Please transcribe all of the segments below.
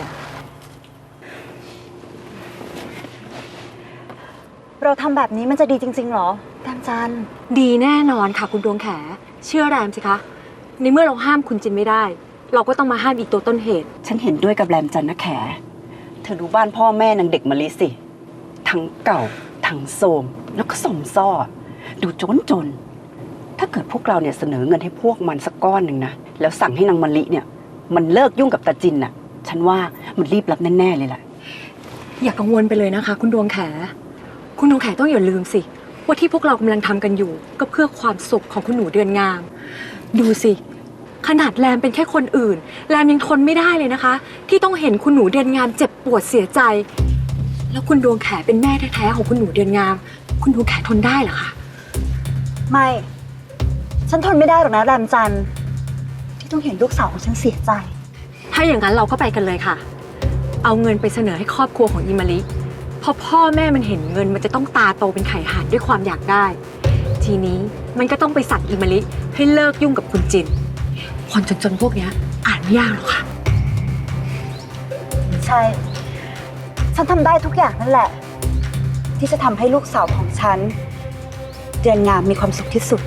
อะ เราทำแบบนี้มันจะดีจริงๆเหรอแตมจัน ดีแน่นอนค่ะคุณดวงแข เชื่อแรมสิคะ ในเมื่อเราห้ามคุณจินไม่ได้ เราก็ต้องมาห้ามอีกตัวต้นเหตุ ฉันเห็นด้วยกับแรมจันนะแข เธอดูบ้านพ่อแม่นางเด็กมะลิสิ ทั้งเก่า ทั้งโทรมแล้วก็สมซ่อ ดูจนจนถ้าเกิดพวกเราเนี่ยเสนอเงินให้พวกมันสักก้อนหนึ่งนะ แล้วสั่งให้นางมะลิเนี่ย มันเลิกยุ่งกับตาจินน่ะ ฉันว่ามันรีบรับแน่ๆเลยแหละอย่ากังวลไปเลยนะคะ คุณดวงแข คุณดวงแขต้องอย่าลืมสิ ว่าที่พวกเรากำลังทำกันอยู่ ก็เพื่อความสุขของคุณหนูเดือนงาม ดูสิ ขนาดแรมเป็นแค่คนอื่น แรมยังทนไม่ได้เลยนะคะ ที่ต้องเห็นคุณหนูเดือนงาม เจ็บปวดเสียใจ แล้วคุณดวงแขเป็นแม่แท้ๆของคุณหนูเดือนงาม คุณดวงแขทนได้เหรอคะ ไม่ ฉันทนไม่ได้หรอกนะแรมจันที่ต้องเห็นลูกสาวของฉันเสียใจ ถ้าอย่างนั้นเราก็ไปกันเลยค่ะ เอาเงินไปเสนอให้ครอบครัวของอิมาลิพอพ่อแม่มันเห็นเงินมันจะต้องตาโตเป็นไข่ห่านด้วยความอยากได้ ทีนี้มันก็ต้องไปสั่งอิมาลิให้เลิกยุ่งกับคุณจิน คนจนๆพวกเนี้ยอ่านไม่ยากหรอกค่ะ ใช่ ฉันทำได้ทุกอย่างนั่นแหละ ที่จะทำให้ลูกสาวของฉัน เดือนงามมีความสุขที่สุด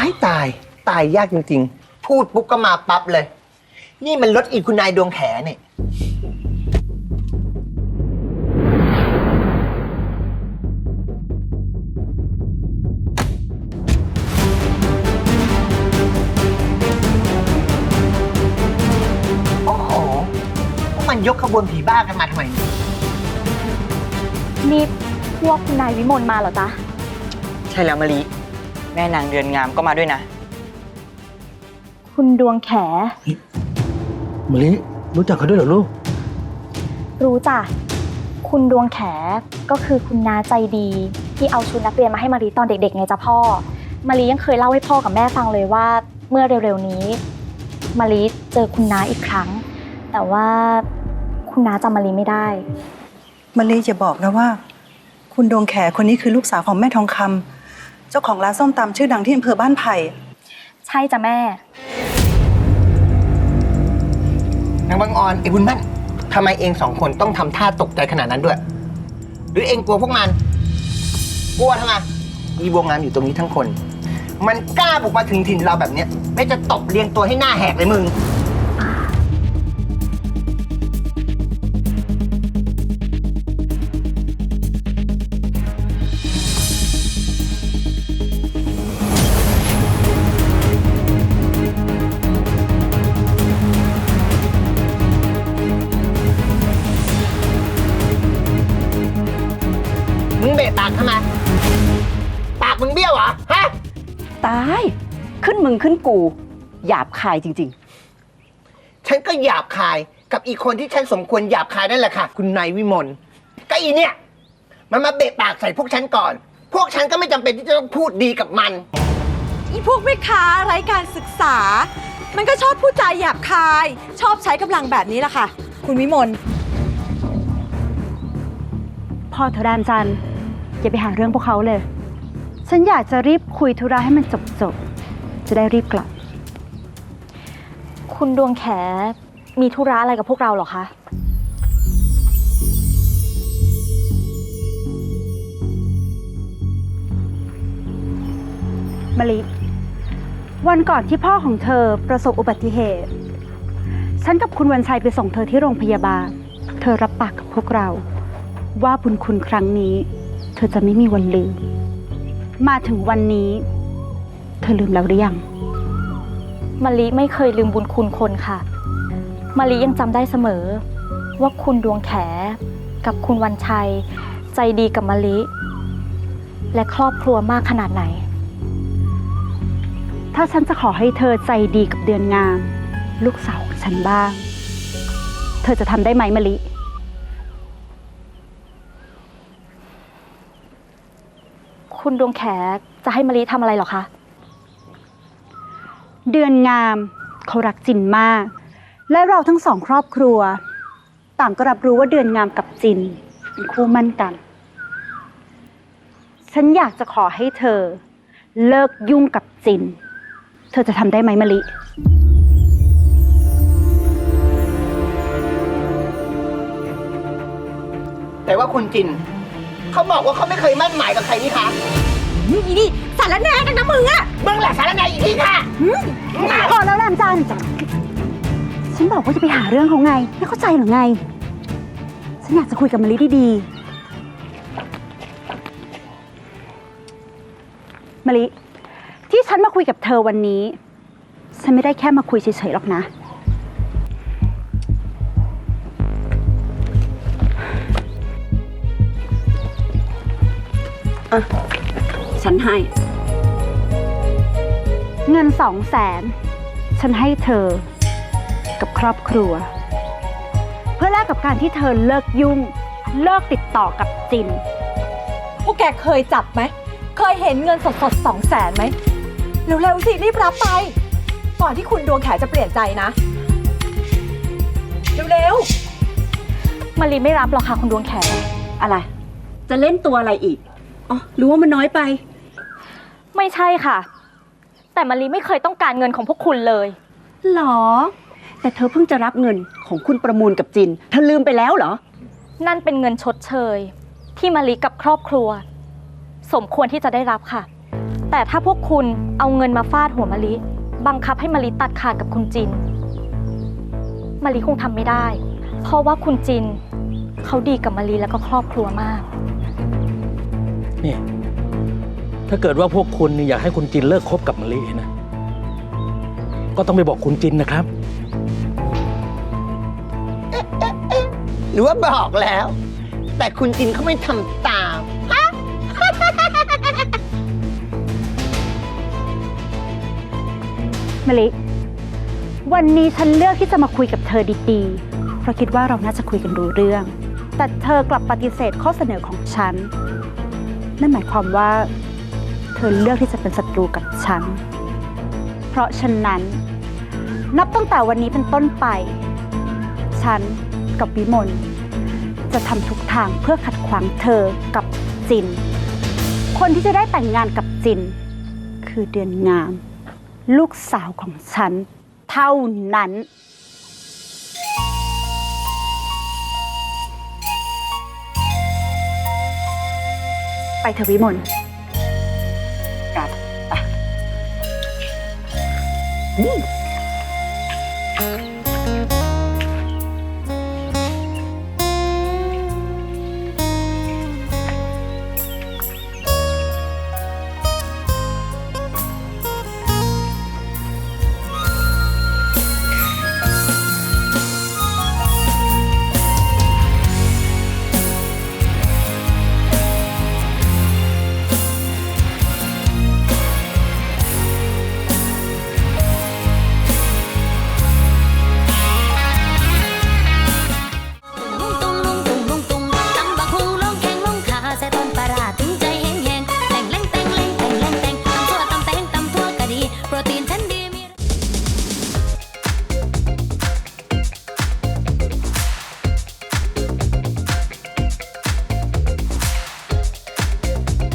ายตายตายยากจริง ๆ พูดปุ๊บก็มาปั๊บเลย นี่มันรถอีกคุณนายดวงแขเนี่ยโอ้โหพวกมันยกขบวนผีบ้ากันมาทำไมเนี่ยนี่พวกคุณนายวิมลมาเหรอจ๊ะ ใช่แล้วมะลิ แม่นางเดือนงามก็มาด้วยนะ คุณดวงแข มะลิรู้จักเขาด้วยเหรอลูก รู้จ้ะ คุณดวงแขก็คือคุณน้าใจดี ที่เอาชุดนักเรียนมาให้มารีตอนเด็กๆไงจ้ะพ่อ มารียังเคยเล่าให้พ่อกับแม่ฟังเลยว่า เมื่อเร็วๆนี้มารีเจอคุณน้าอีกครั้ง แต่ว่าคุณน้าจำมารีไม่ได้ มะลิจะบอกนะว่า คุณดวงแขคนนี้คือลูกสาวของแม่ทองคำ เจ้าของร้านส้มตำชื่อดังที่อำเภอบ้านไผ่ ใช่จ้ะแม่ นางบางออนไอ้บุญมั่นทำไมเองสองคนต้องทำท่าตกใจขนาดนั้นด้วย หรือเองกลัวพวกมัน กลัวทำไมมีวงงานอยู่ตรงนี้ทั้งคน มันกล้าบุกมาถึงถิ่นเราแบบเนี้ยไม่จะตบเรียงตัวให้หน้าแหกเลยมึง บะปากทำไมปากมึงเบี้ยวเหรอฮะตาย ขึ้นมึงขึ้นกู หยาบคายจริง ฉันก็หยาบคายกับอีกคนที่ฉันสมควรหยาบคายนั่นแหละค่ะ คุณนายวิมลก็อีเนี่ย มันมาเบะปากใส่พวกฉันก่อน พวกฉันก็ไม่จำเป็นที่จะต้องพูดดีกับมัน อีพวกแม่ค้าไร้การศึกษา มันก็ชอบพูดจาหยาบคาย ชอบใช้กำลังแบบนี้แหละค่ะ คุณวิมลพ่อเธอแรมจัน อย่าไปหาเรื่องพวกเขาเลย ฉันอยากจะรีบคุยธุระให้มันจบๆจะได้รีบกลับ คุณดวงแขมีธุระอะไรกับพวกเราเหรอคะ มะลิ วันก่อนที่พ่อของเธอประสบอุบัติเหตุ ฉันกับคุณวันชัยไปส่งเธอที่โรงพยาบาล เธอรับปากกับพวกเรา ว่าบุญคุณครั้งนี้ ธอจะไม่มีวันลืม มาถึงวันนี้ เธอลืมแล้วหรือยังมะลิไม่เคยลืมบุญคุณคนค่ะมะลิยังจำได้เสมอ ว่าคุณดวงแขกับคุณวันชัย ใจดีกับมะลิ และครอบครัวมากขนาดไหน ถ้าฉันจะขอให้เธอใจดีกับเดือนงาม ลูกสาวของฉันบ้าง เธอจะทำได้ไหมมะลิ คุณดวงแขจะให้มะลิทำอะไรเหรอคะ เดือนงามเขารักจินมาก และเราทั้งสองครอบครัว ต่างก็รับรู้ว่าเดือนงามกับจินเป็นคู่มั่นกัน ฉันอยากจะขอให้เธอ เลิกยุ่งกับจิน เธอจะทำได้ไหมมะลิ แต่ว่าคุณจิน เขาบอกว่าเขาไม่เคยมั่นหมายกับใครนี่คะนี่นี่สารแหน่กันนะมึงอะมึงแหละสารนายอีกทีค่ะพอแล้วแรมจันทร์ฉันบอกว่าจะไปหาเรื่องเขาไง ไม่เข้าใจหรือไง ฉันอยากจะคุยกับมะลิดีๆมะลิที่ฉันมาคุยกับเธอวันนี้ ฉันไม่ได้แค่มาคุยเฉยๆหรอกนะ ฉันให้ เงินสองแสนฉันให้เธอ กับครอบครัว เพื่อแลกกับการที่เธอเลิกยุ่ง เลิกติดต่อกับจิน พวกแกเคยจับไหม เคยเห็นเงินสดสดสองแสนไหม เร็วๆสิรีบรับไป ก่อนที่คุณดวงแขจะเปลี่ยนใจนะ เร็วมารีไม่รับหรอกค่ะคุณดวงแขอะไร จะเล่นตัวอะไรอีก อ๋อหรือว่ามันน้อยไป ไม่ใช่ค่ะ แต่มารีไม่เคยต้องการเงินของพวกคุณเลย หรอ แต่เธอเพิ่งจะรับเงินของคุณประมูลกับจิน เธอลืมไปแล้วเหรอ นั่นเป็นเงินชดเชย ที่มารีกับครอบครัว สมควรที่จะได้รับค่ะ แต่ถ้าพวกคุณเอาเงินมาฟาดหัวมารีบังคับให้มารีตัดขาดกับคุณจิน มารีคงทำไม่ได้ เพราะว่าคุณจิน เขาดีกับมารีแล้วก็ครอบครัวมาก นี่ ถ้าเกิดว่าพวกคุณอยากให้คุณจินเลิกคบกับมะลินะ ก็ต้องไปบอกคุณจินนะครับ หรือว่าบอกแล้ว แต่คุณจินเขาไม่ทำตามมะลิ วันนี้ฉันเลือกที่จะมาคุยกับเธอดีๆ เพราะคิดว่าเราน่าจะคุยกันรู้เรื่อง แต่เธอกลับปฏิเสธข้อเสนอของฉัน นั่นหมายความว่า เธอเลือกที่จะเป็นศัตรูกับฉัน เพราะฉะนั้น นับตั้งแต่วันนี้เป็นต้นไป ฉันกับวิมลจะทำทุกทางเพื่อขัดขวางเธอกับจิน คนที่จะได้แต่งงานกับจิน คือเดือนงาม ลูกสาวของฉันเท่านั้น ไปเถอะวิมลกลับไป